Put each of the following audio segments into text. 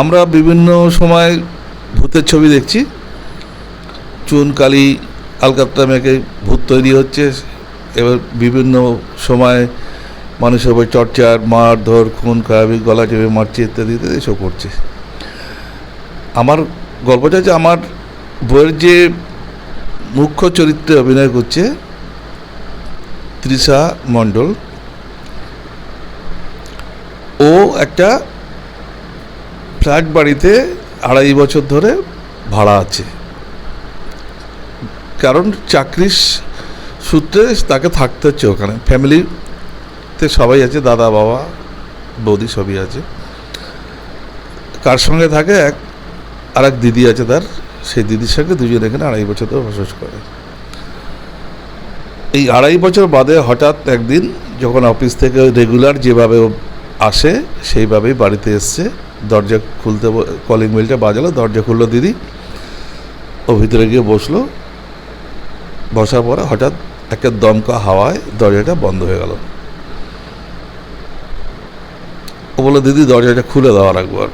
আমরা বিভিন্ন সময় ভূতের ছবি দেখছি। চুন, কালি আলকাত্রা মেখে ভূত তৈরি হচ্ছে। এবার বিভিন্ন সময় মানুষের উপর চর্চার, মারধর, খুন, খারাপি, গলা চেপে মারছে ইত্যাদি ইত্যাদি এসব করছে। আমার গল্পটা হচ্ছে আমার বইয়ের যে মুখ্য চরিত্রে অভিনয় করছে তৃষা মণ্ডল, ও একটা ফ্ল্যাট বাড়িতে আড়াই বছর ধরে ভাড়া আছে। কারণ চাকরির সূত্রে তাকে থাকতে হচ্ছে ওখানে। ফ্যামিলিতে সবাই আছে, দাদা, বাবা, বৌদি সবই আছে। কার সঙ্গে থাকে? এক আর এক দিদি আছে তার। সেই দিদির সঙ্গে দুজন এখানে আড়াই বছর ধরে বসবাস করে। এই আড়াই বছর বাদে হঠাৎ একদিন যখন অফিস থেকে রেগুলার যেভাবে আসে, সেইভাবেই বাড়িতে এসছে। দরজা খুলতে কলিং বেলটা বাজালো, দরজা খুললো দিদি। ও ভিতরে গিয়ে বসল। বসার পরে হঠাৎ একটা দমকা হাওয়ায় দরজাটা বন্ধ হয়ে গেল। ও বলল, দিদি, দরজাটা খুলে দেওয়ার একবার।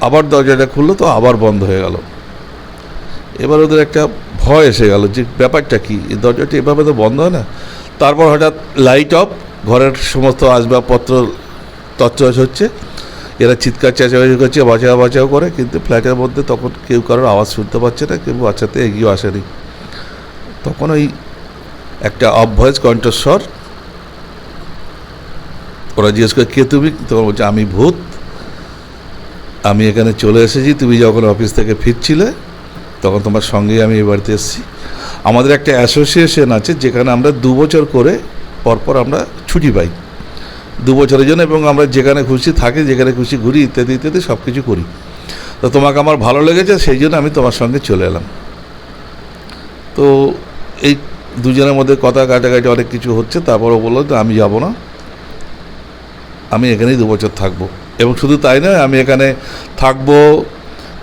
আবার দরজাটা খুললো তো আবার বন্ধ হয়ে গেল। এবার ওদের একটা ভয় এসে গেল যে ব্যাপারটা কি? এই দরজাটা এভাবে তো বন্ধ হয় না? তারপর হঠাৎ লাইট অফ ঘরের সমস্ত আসবাবপত্র তছনছ হচ্ছে। এরা চিৎকার, চেঁচামেচি করছে, বাঁচাও বাঁচাও করে, কিন্তু ফ্ল্যাটের মধ্যে তখন কেউ কারোর আওয়াজ শুনতে পাচ্ছে না, কেউ বাচ্চাতে এগিয়ে আসেনি। তখন ওই একটা অভয়েস, কণ্ঠস্বর, ওরা জিজ্ঞেস করে, কে তুমি? তখন বলছে, আমি ভূত। আমি এখানে চলে এসেছি, তুমি যখন অফিস থেকে ফিরছিলে, তখন তোমার সঙ্গেই আমি এই বাড়িতে এসেছি। আমাদের একটা অ্যাসোসিয়েশন আছে, যেখানে আমরা দু বছর করে পরপর আমরা ছুটি পাই। দু বছরের জন্য এবং আমরা যেখানে খুশি থাকি, যেখানে খুশি ঘুরি, ইত্যাদি ইত্যাদি সব কিছু করি। তো তোমাকে আমার ভালো লেগেছে, সেই জন্য আমি তোমার সঙ্গে চলে এলাম। তো এই দুজনের মধ্যে কথা কাটাকাটি অনেক কিছু হচ্ছে তারপর ও বলল যে আমি যাব না। আমি এখানেই দু বছর থাকব। এবং শুধু তাই নয়, আমি এখানে থাকব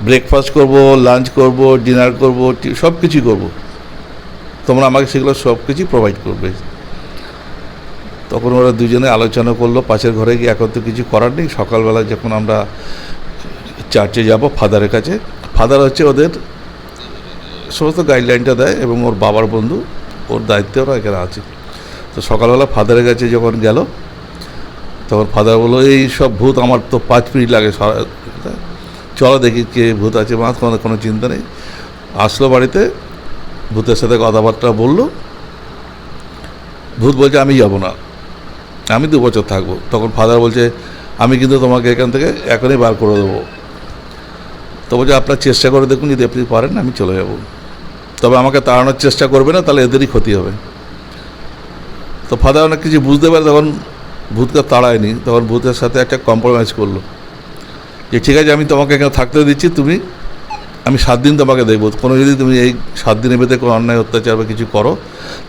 ব্রেকফাস্ট করব লাঞ্চ করব ডিনার করব সব কিছুই করব। তোমরা আমাকে সেগুলো সব কিছুই প্রোভাইড করবে। তখন ওরা দুজনে আলোচনা করল, পাশের ঘরে গিয়ে এখন তো কিছু করার নেই, সকালবেলা যখন আমরা চার্চে যাব ফাদারের কাছে, ফাদার হচ্ছে ওদের সমস্ত গাইডলাইনটা দেয় এবং ওর বাবার বন্ধু, ওর দায়িত্বে ওরা এখানে আছে। তো সকালবেলা ফাদারের কাছে যখন গেল, তখন ফাদার বলল, এই সব ভূত আমার তো পাঁচ মিনিট লাগে চলো দেখি কে ভূত আছে মা কোনো কোনো চিন্তা নেই। আসলো বাড়িতে, ভূতের সাথে কথাবার্তা বলল। ভূত বলছে, আমি যাব না। আমি দু বছর থাকব। তখন ফাদার বলছে, আমি কিন্তু তোমাকে এখান থেকে এখনই বার করে দেবো। তো বলছে, আপনার চেষ্টা করে দেখুন, যদি আপনি পারেন, আমি চলে যাব। তবে আমাকে তাড়ানোর চেষ্টা করবে না, তাহলে এদেরই ক্ষতি হবে। তো ফাদার অনেক কিছু বুঝতে পারে, তখন ভূতকে তাড়ায়নি। তখন ভূতের সাথে একটা কম্প্রোমাইজ করল। যে, ঠিক আছে, আমি তোমাকে এখানে থাকতে দিচ্ছি, তুমি, আমি সাত দিন তোমাকে দেখব। কোনো যদি তুমি এই সাত দিনের ভেতরে কোনো অন্যায়, অত্যাচার বা কিছু করো,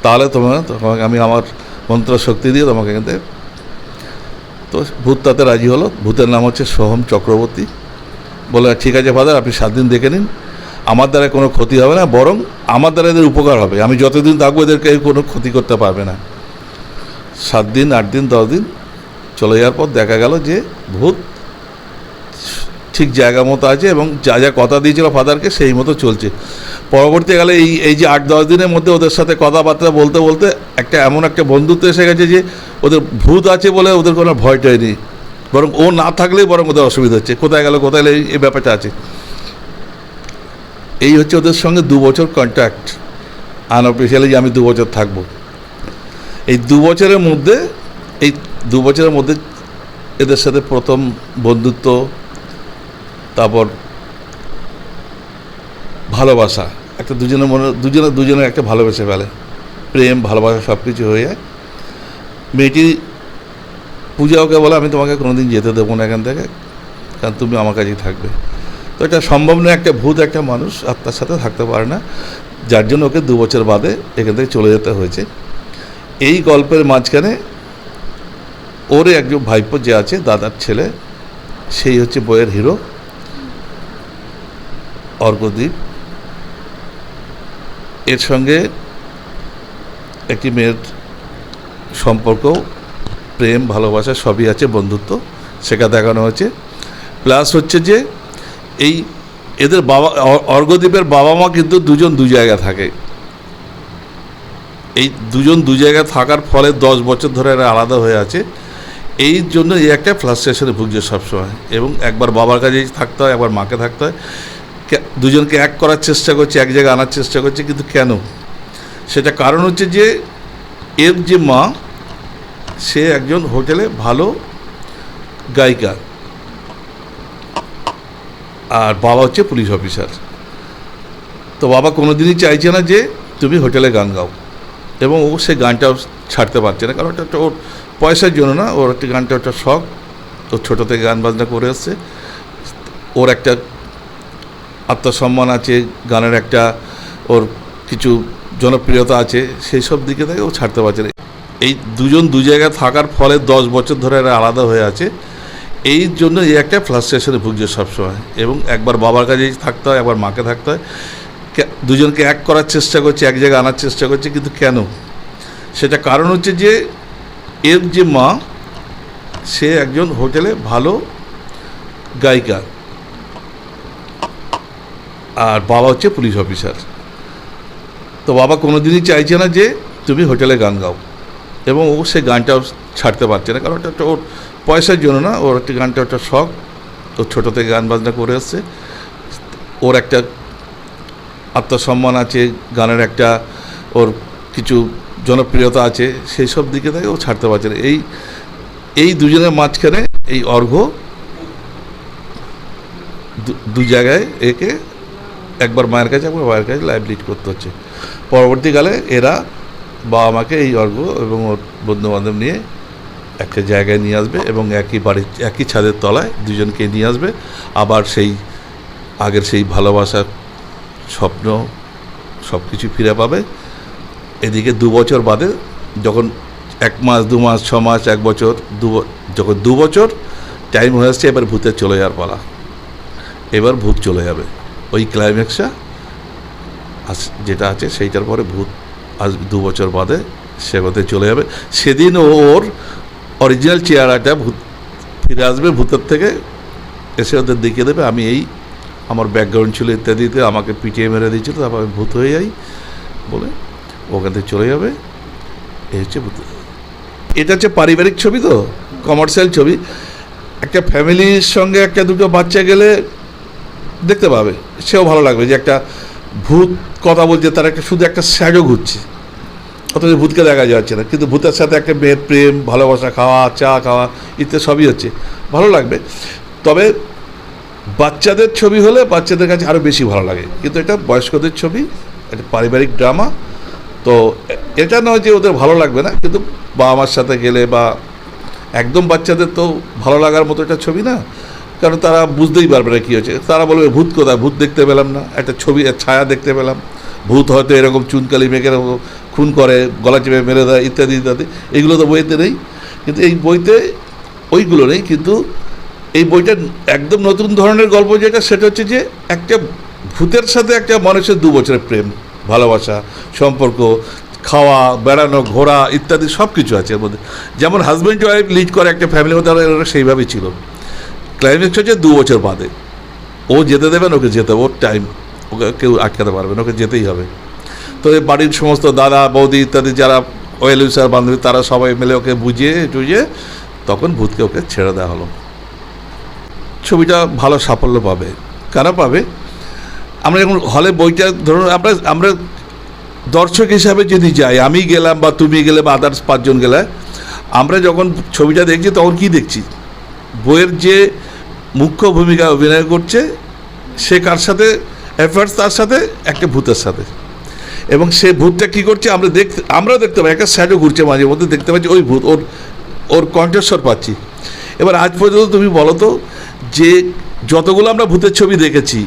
তাহলে তোমার, তোমাকে আমি আমার মন্ত্র শক্তি দিয়ে তোমাকে এখান থেকে তো ভূত তাতে রাজি হলো। ভূতের নাম হচ্ছে সোহম চক্রবর্তী। বলে, ঠিক আছে ফাদার, আপনি সাত দিন দেখে নিন। আমার দ্বারা কোনো ক্ষতি হবে না, বরং আমার দ্বারা এদের উপকার হবে। আমি যতদিন থাকব এদেরকে কোনো ক্ষতি করতে পারবে না। সাত দিন, আট দিন, দশ দিন চলে যাওয়ার পর দেখা গেল যে ভূত ঠিক জায়গা মতো আছে এবং যা যা কথা দিয়েছিল ফাদারকে সেই মতো চলছে। পরবর্তীকালে এই এই যে আট দশ দিনের মধ্যে ওদের সাথে কথাবার্তা বলতে বলতে একটা এমন একটা বন্ধুত্ব এসে গেছে যে ওদের ভূত আছে বলে ওদের কোনো ভয়টাই নেই। বরং ও না থাকলেই বরং ওদের অসুবিধা হচ্ছে। কোথায় গেল, কোথায় গেলে এই- ব্যাপারটা আছে। এই হচ্ছে ওদের সঙ্গে দু বছর কন্ট্যাক্ট আনঅফিসিয়ালি যে আমি দু বছর থাকব। এই দু বছরের মধ্যে, এই দু বছরের মধ্যে এদের সাথে প্রথম বন্ধুত্ব তারপর ভালোবাসা। একটা দুজনের মনে দুজনে দুজনের একটা ভালোবেসে ফেলে। প্রেম, ভালোবাসা সব কিছু হয়ে যায়। মেয়েটি পূজা ওকে বলে, আমি তোমাকে কোনোদিন যেতে দেবো না এখান থেকে। কারণ তুমি আমার কাছেই থাকবে। তো এটা সম্ভব নয়, একটা ভূত, একটা মানুষ আত্মার সাথে থাকতে পারে না। যার জন্য ওকে দু বছর বাদে এখান থেকে চলে যেতে হয়েছে। এই গল্পের মাঝখানে ওর একজন ভাইপো যে আছে, দাদার ছেলে, সেই হচ্ছে বইয়ের হিরো। অর্ঘদ্বীপ এর সঙ্গে একটি মেয়ের সম্পর্ক প্রেম, ভালোবাসা সবই আছে, বন্ধুত্ব সেটা দেখানো হয়েছে। প্লাস হচ্ছে যে এই এদের বাবা অর্ঘদ্বীপের বাবা মা কিন্তু দুজন দু জায়গা থাকে। এই দুজন দু জায়গায় থাকার ফলে দশ বছর ধরে এরা আলাদা হয়ে আছে। এই জন্য এই একটা ফ্লাস্ট্রেশনে ভুগছে সবসময় এবং একবার বাবার কাছে থাকতে হয়, একবার মাকে থাকতে হয়। দুজনকে এক করার চেষ্টা করছে, এক জায়গায় আনার চেষ্টা করছে, কিন্তু কেন? সেটা কারণ হচ্ছে যে, এর যে মা, সে একজন হোটেলে ভালো গায়িকা। আর বাবা হচ্ছে পুলিশ অফিসার। তো বাবা কোনোদিনই চাইছে না যে, তুমি হোটেলে গান গাও। এবং ও সে গানটাও ছাড়তে পারছে না, কারণ ওটা একটা ওর পয়সার জন্য না, ওর একটা গানটা একটা শখ। ওর ছোটো থেকে গান বাজনা করে আসছে ওর একটা আত্মসম্মান আছে, গানের একটা ওর কিছু জনপ্রিয়তা আছে সেই সব দিকে থেকে ও ছাড়তে পারছে না। এই দুজন দু জায়গায় থাকার ফলে দশ বছর ধরে এরা আলাদা হয়ে আছে। এই জন্য এই একটা ফ্লাস্ট্রেশনে ভুগছে সবসময় এবং একবার বাবার কাছে থাকতে হয়, একবার মাকে থাকতে হয়। দুজনকে এক করার চেষ্টা করছে, এক জায়গায় আনার চেষ্টা করছে, কিন্তু কেন? সেটা কারণ হচ্ছে যে, এর যে মা, সে একজন হোটেলে ভালো গায়িকা। আর বাবা হচ্ছে পুলিশ অফিসার। তো বাবা কোনোদিনই চাইছে না যে তুমি হোটেলে গান গাও। এবং ও সে গানটাও ছাড়তে পারছে না, কারণ ওটা একটা ওর পয়সার জন্য না, ওর একটা গানটা একটা শখ। ওর ছোটো থেকে গান বাজনা করে আসছে। ওর একটা আত্মসম্মান আছে, গানের একটা ওর কিছু জনপ্রিয়তা আছে, সেই সব দিকে থেকে ও ছাড়তে পারছে না। এই এই দুজনের মাঝখানে এই অর্ঘ দু- দু জায়গায় একে একবার মায়ের কাছে, একবার মায়ের কাছে লাইভ করতে হচ্ছে। পরবর্তীকালে এরা বাবা মাকে এই অর্ঘ এবং ওর বন্ধুবান্ধব নিয়ে একটা জায়গায় নিয়ে আসবে এবং একই বাড়ির, একই ছাদের তলায় দুজনকে নিয়ে আসবে। আবার সেই, আগের সেই ভালোবাসার স্বপ্ন সব কিছু ফিরে পাবে। এদিকে দু বছর বাদে যখন এক মাস, দু মাস, ছ মাস, এক বছর, দু যখন দু বছর টাইম হয়ে আসছে, এবার ভূতের চলে যাওয়ার পালা। এবার ভূত চলে যাবে। ওই ক্লাইম্যাক্সটা যেটা আছে সেইটার পরে ভূত আজ দু বছর বাদে সে সেগোতে চলে যাবে। সেদিন ওর অরিজিনাল চেহারাটা ভূত ফিরে আসবে ভূতের থেকে, এসে ওদের দেখিয়ে দেবে, আমি এই আমার ব্যাকগ্রাউন্ড ছিল ইত্যাদিতে আমাকে পিটিয়ে মেরে দিয়েছিল, তারপর আমি ভূত হয়ে যাই বলে ওখান থেকে চলে যাবে। এই হচ্ছে ভূত। এটা হচ্ছে পারিবারিক ছবি তো কমার্শিয়াল ছবি। একটা ফ্যামিলির সঙ্গে একটা দুটো বাচ্চা গেলে দেখতে পাবে, সেও ভালো লাগবে যে একটা ভূত কথা বলছে, তার একটা শুধু একটা স্যাডও ঘুরছে। অথচ ভূতকে দেখা যাচ্ছে না, কিন্তু ভূতের সাথে একটা মেয়ের প্রেম, ভালোবাসা খাওয়া, চা খাওয়া, ইত্যাদি সবই হচ্ছে। ভালো লাগবে, তবে বাচ্চাদের ছবি হলে বাচ্চাদের কাছে আরও বেশি ভালো লাগে। কিন্তু এটা বয়স্কদের ছবি একটা পারিবারিক ড্রামা, তো এটা নয় যে ওদের ভালো লাগবে না, কিন্তু বাবা মার সাথে গেলে বা একদম বাচ্চাদের তো ভালো লাগার মতো একটা ছবি না কারণ তারা বুঝতেই পারবে না কী হচ্ছে তারা বলবে, ভূত কোথায়? ভূত দেখতে পেলাম না। একটা ছবি ছায়া দেখতে পেলাম। ভূত হয়তো এরকম চুনকালি মেঘে খুন করে, গলা চেপে মেরে দেয়, ইত্যাদি ইত্যাদি। এগুলো তো বইতে নেই। কিন্তু এই বইতে ওইগুলো নেই। কিন্তু এই বইটা একদম নতুন ধরনের গল্প যেটা, সেটা হচ্ছে যে একটা ভূতের সাথে একটা মানুষের দু বছরের প্রেম, ভালোবাসা, সম্পর্ক, খাওয়া, বেড়ানো, ঘোরা, ইত্যাদি সব কিছু আছে এর মধ্যে। যেমন হাজব্যান্ড ওয়াইফ লিড করে একটা ফ্যামিলির মধ্যে সেইভাবেই ছিল। ক্লাইম্যাক্স হচ্ছে দু বছর বাদে। ও যেতে দেবেন ওকে যেতে ওর টাইম ওকে কেউ আটকাতে পারবে না, ওকে যেতেই হবে। তো এই বাড়ির সমস্ত দাদা, বৌদি ইত্যাদি যারা ওয়েল উইসার বান্ধবী, তারা সবাই মিলে ওকে বুঝিয়ে টুঝিয়ে তখন ভূতকে ওকে ছেড়ে দেওয়া হলো। ছবিটা ভালো সাফল্য পাবে। কেন পাবে? আমরা এখন হলে বইটা ধরুন, আমরা আমরা দর্শক হিসাবে যদি যাই, আমি গেলাম বা তুমি গেলে বা আদার্স পাঁচজন গেলে, আমরা যখন ছবিটা দেখছি তখন কি দেখছি? বইয়ের যে মুখ্য ভূমিকা অভিনয় করছে, সে কার সাথে? অ্যাফেয়ার্স তার সাথে, একটা ভূতের সাথে। এবং সে ভূতটা কী করছে, আমরা দেখতে, আমরাও দেখতে পাই, একটা স্যাডও ঘুরছে মাঝে মধ্যে, দেখতে পাচ্ছি ওই ভূত, ওর ওর কণ্ঠস্বর পাচ্ছি। এবার আজ পর্যন্ত তুমি বলো তো, যে যতগুলো আমরা ভূতের ছবি দেখেছি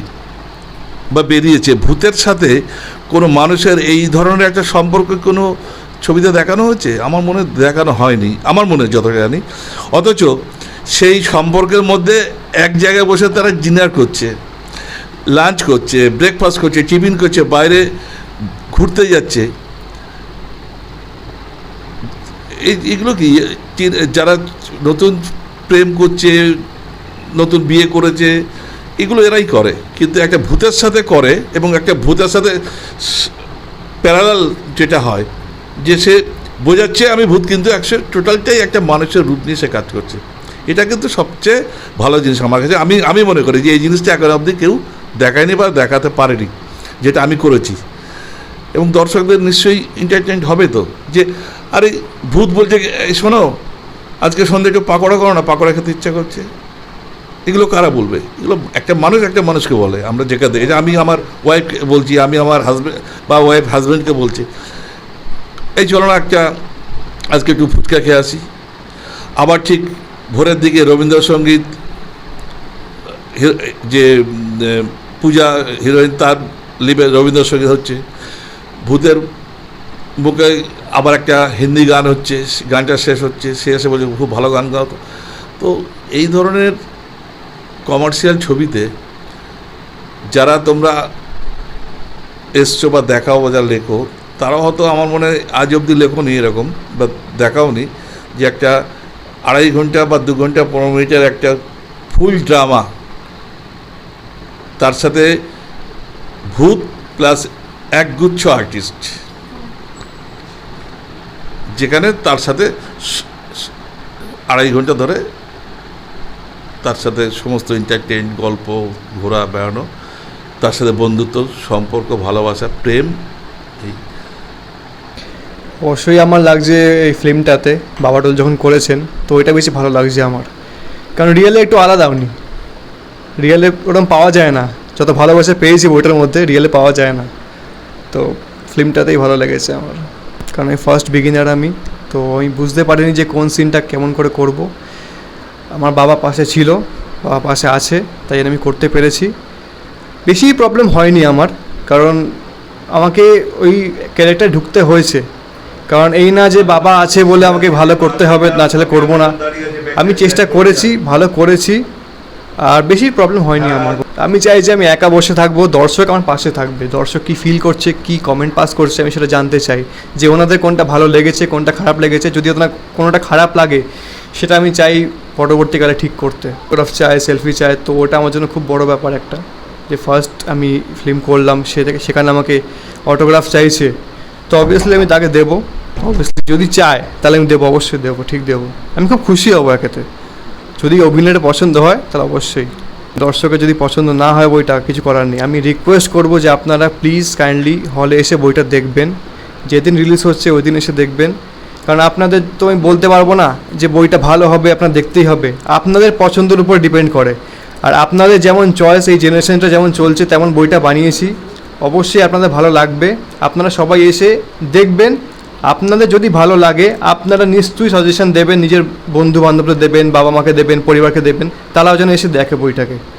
বা বেরিয়েছে, ভূতের সাথে কোনো মানুষের এই ধরনের একটা সম্পর্ক কোনো ছবিতে দেখানো হয়েছে? আমার মনে দেখানো হয়নি, আমার মনে যতটা জানি। অথচ সেই সম্পর্কের মধ্যে এক জায়গায় বসে তারা ডিনার করছে লাঞ্চ করছে ব্রেকফাস্ট করছে টিফিন করছে, বাইরে ঘুরতে যাচ্ছে। এগুলো কি? যারা নতুন প্রেম করছে, নতুন বিয়ে করেছে, এগুলো এরাই করে। কিন্তু একটা ভূতের সাথে করে এবং একটা ভূতের সাথে প্যারালাল যেটা হয়, যে সে বোঝাচ্ছে, আমি ভূত। কিন্তু একশো টোটালটাই একটা মানুষের রূপ নিয়ে সে কাজ করছে। এটা কিন্তু সবচেয়ে ভালো জিনিস আমার কাছে। আমি আমি মনে করি যে এই জিনিসটা এখন অবধি কেউ দেখায়নি বা দেখাতে পারেনি, যেটা আমি করেছি। এবং দর্শকদের নিশ্চয়ই এন্টারটেনড হবে তো, যে আরে ভূত বলছে শোনো, আজকে সন্ধ্যে একটু পাকোড়া করো না, পাকোড়া খেতে ইচ্ছা করছে। এগুলো কারা বলবে? এগুলো একটা মানুষ একটা মানুষকে বলে। আমরা যেখানে এটা আমি আমার ওয়াইফকে বলছি, আমি আমার হাজব্যান্ড বা ওয়াইফ হাজব্যান্ডকে বলছি। এই চলো না একটা, আজকে একটু ফুচকা খেয়ে আসি। আবার ঠিক ভোরের দিকে রবীন্দ্রসঙ্গীত যে পূজা হিরোইন, তার লিপে রবীন্দ্রসঙ্গীত হচ্ছে। ভূতের বুকে আবার একটা হিন্দি গান হচ্ছে, গানটা শেষ হচ্ছে, সে এসে বলছে, খুব ভালো গান গাও। তো এই ধরনের কমার্শিয়াল ছবিতে যারা তোমরা এসছো বা দেখাও বা যা লেখো তারা হয়তো আমার মনে আজ অবধি লেখোনি এরকম বা দেখাওনি যে একটা আড়াই ঘণ্টা বা দু ঘণ্টা, পনেরো মিনিটের একটা ফুল ড্রামা। তার সাথে ভূত প্লাস একগুচ্ছ আর্টিস্ট। যেখানে তার সাথে আড়াই ঘণ্টা ধরে তার সাথে সমস্ত এন্টারটেইন গল্প, ঘোরা, বেড়ানো, তার সাথে বন্ধুত্ব, সম্পর্ক, ভালোবাসা, প্রেম অবশ্যই আমার লাগছে এই ফিল্মটাতে, বাবা বাবাটল যখন করেছেন, তো ওইটা বেশি ভালো লাগছে আমার। কারণ রিয়েলে একটু আলাদা উনি। রিয়েলে ওরকম পাওয়া যায় না। যত ভালোবাসা পেয়েছি বইটার মধ্যে, রিয়েলে পাওয়া যায় না। তো ফিল্মটাতেই ভালো লেগেছে আমার। কারণ আমি ফার্স্ট বিগিনার আমি, তো আমি বুঝতে পারিনি যে কোন সিনটা কেমন করে করব। আমার বাবা পাশে ছিল, বাবা পাশে আছে, তাই আমি করতে পেরেছি। বেশি প্রবলেম হয়নি আমার, কারণ আমাকে ওই ক্যারেক্টার ঢুকতে হয়েছে। কারণ এই না যে বাবা আছে বলে আমাকে ভালো করতে হবে, না ছেলে করব না। আমি চেষ্টা করেছি, ভালো করেছি, আর বেশি প্রবলেম হয়নি আমার। আমি চাই যে আমি একা বসে থাকব, দর্শক আমার পাশে থাকবে। দর্শক কি ফিল করছে, কি কমেন্ট পাস করছে, আমি সেটা জানতে চাই। যে ওনাদের কোনটা ভালো লেগেছে, কোনটা খারাপ লেগেছে, যদি ওনার কোনোটা খারাপ লাগে, সেটা আমি চাই পরবর্তীকালে ঠিক করতে। ফটোগ্রাফ চায় সেলফি চায় তো ওটা আমার জন্য খুব বড় ব্যাপার একটা। যে ফার্স্ট আমি ফিল্ম করলাম, সে থেকে সেখানে আমাকে অটোগ্রাফ চাইছে। তো অবভিয়াসলি আমি তাকে দেবো। অবভিয়াসলি যদি চায়, তাহলে আমি দেবো, অবশ্যই দেবো, ঠিক দেবো। আমি খুব খুশি হব একেতে। যদি অভিনয়টা পছন্দ হয়, তাহলে অবশ্যই। দর্শকের যদি পছন্দ না হয় বইটা, কিছু করার নেই। আমি রিকোয়েস্ট করব যে আপনারা প্লিজ কাইন্ডলি হলে এসে বইটা দেখবেন। যেদিন রিলিজ হচ্ছে, ওই দিন এসে দেখবেন। কারণ আপনাদের তো আমি বলতে পারব না যে বইটা ভালো হবে, আপনার দেখতেই হবে। আপনাদের পছন্দের উপর ডিপেন্ড করে। আর আপনাদের যেমন চয়েস এই জেনারেশনটা যেমন চলছে, তেমন বইটা বানিয়েছি। অবশ্যই আপনাদের ভালো লাগবে। আপনারা সবাই এসে দেখবেন। আপনাদের যদি ভালো লাগে, আপনারা নিশ্চয়ই সাজেশন দেবেন, নিজের বন্ধু বান্ধবদের দেবেন বাবা মাকে দেবেন, পরিবারকে দেবেন, তারাও যেন এসে দেখে বইটাকে।